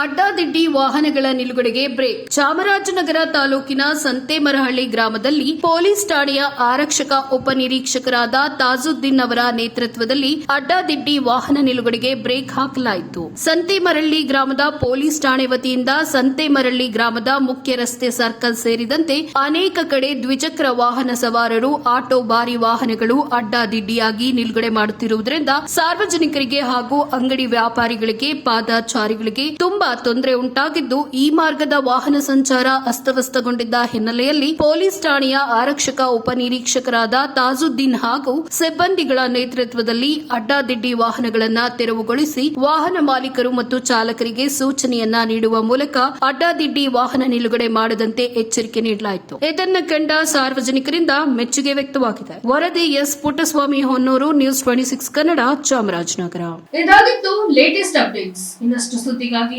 ಅಡ್ಡಾದಿಡ್ಡಿ ವಾಹನಗಳ ನಿಲುಗಡೆಗೆ ಬ್ರೇಕ್. ಚಾಮರಾಜನಗರ ತಾಲೂಕಿನ ಸಂತೆಮರಹಳ್ಳಿ ಗ್ರಾಮದಲ್ಲಿ ಪೊಲೀಸ್ ಠಾಣೆಯ ಆರಕ್ಷಕ ಉಪನಿರೀಕ್ಷಕರಾದ ತಾಜುದ್ದೀನ್ ಅವರ ನೇತೃತ್ವದಲ್ಲಿ ಅಡ್ಡಾದಿಡ್ಡಿ ವಾಹನ ನಿಲುಗಡೆಗೆ ಬ್ರೇಕ್ ಹಾಕಲಾಯಿತು. ಸಂತೇಮರಳ್ಳಿ ಗ್ರಾಮದ ಪೊಲೀಸ್ ಠಾಣೆ ವತಿಯಿಂದ ಸಂತೇಮರಳ್ಳಿ ಗ್ರಾಮದ ಮುಖ್ಯ ರಸ್ತೆ ಸರ್ಕಲ್ ಸೇರಿದಂತೆ ಅನೇಕ ಕಡೆ ದ್ವಿಚಕ್ರ ವಾಹನ ಸವಾರರು, ಆಟೋ ಬಾರಿ ವಾಹನಗಳು ಅಡ್ಡಾದಿಡ್ಡಿಯಾಗಿ ನಿಲುಗಡೆ ಮಾಡುತ್ತಿರುವುದರಿಂದ ಸಾರ್ವಜನಿಕರಿಗೆ ಹಾಗೂ ಅಂಗಡಿ ವ್ಯಾಪಾರಿಗಳಿಗೆ, ಪಾದಚಾರಿಗಳಿಗೆ ತುಂಬಾ ತೊಂದರೆ ಉಂಟಾಗಿದ್ದು ಈ ಮಾರ್ಗದ ವಾಹನ ಸಂಚಾರ ಅಸ್ತವ್ಯಸ್ತಗೊಂಡಿದ್ದ ಹಿನ್ನೆಲೆಯಲ್ಲಿ ಪೊಲೀಸ್ ಠಾಣೆಯ ಆರಕ್ಷಕ ಉಪನಿರೀಕ್ಷಕರಾದ ತಾಜುದ್ದೀನ್ ಹಾಗೂ ಸಿಬ್ಬಂದಿಗಳ ನೇತೃತ್ವದಲ್ಲಿ ಅಡ್ಡಾದಿಡ್ಡಿ ವಾಹನಗಳನ್ನು ತೆರವುಗೊಳಿಸಿ ವಾಹನ ಮಾಲೀಕರು ಮತ್ತು ಚಾಲಕರಿಗೆ ಸೂಚನೆಯನ್ನ ನೀಡುವ ಮೂಲಕ ಅಡ್ಡಾದಿಡ್ಡಿ ವಾಹನ ನಿಲುಗಡೆ ಮಾಡದಂತೆ ಎಚ್ಚರಿಕೆ ನೀಡಲಾಯಿತು. ಇದನ್ನು ಕಂಡ ಸಾರ್ವಜನಿಕರಿಂದ ಮೆಚ್ಚುಗೆ ವ್ಯಕ್ತವಾಗಿದೆ. ವರದಿ S Puttaswamy Honnur, news twenty six Kannada, Chamarajanagar. ಇದಾಗಿತ್ತು ಲೇಟೆಸ್ಟ್ ಅಪ್ಡೇಟ್ಸ್ ಇನ್ನಷ್ಟು ಸುದ್ದಿಗಾಗಿ